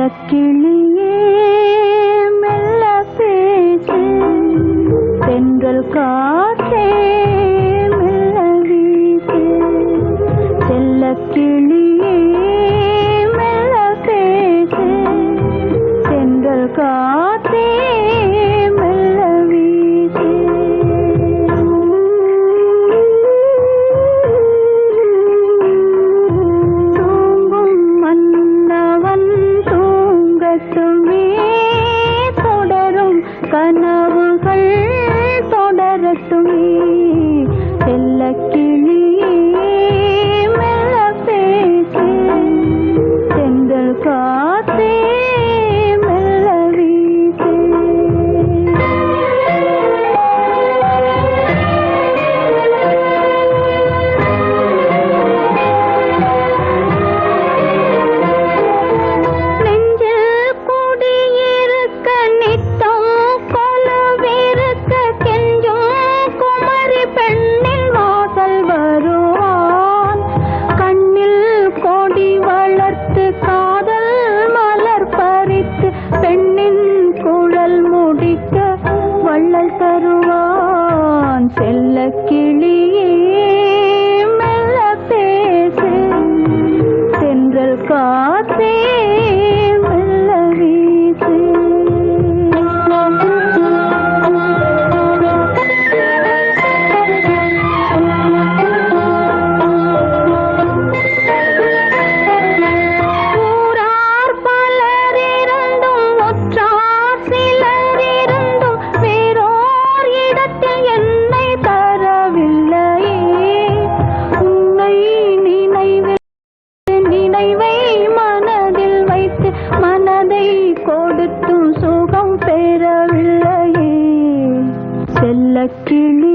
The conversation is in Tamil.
செல்ல கிளியே மெல்ல பேசு. தென்றல் காற்றே மெல்ல வீசு. செல்ல கிளியே மெல்ல பேசு. தென்றல் காற்றே தருவான். செல்ல கிளியே மெல்ல பேசு. சென்றல் காத்தே பல கிளி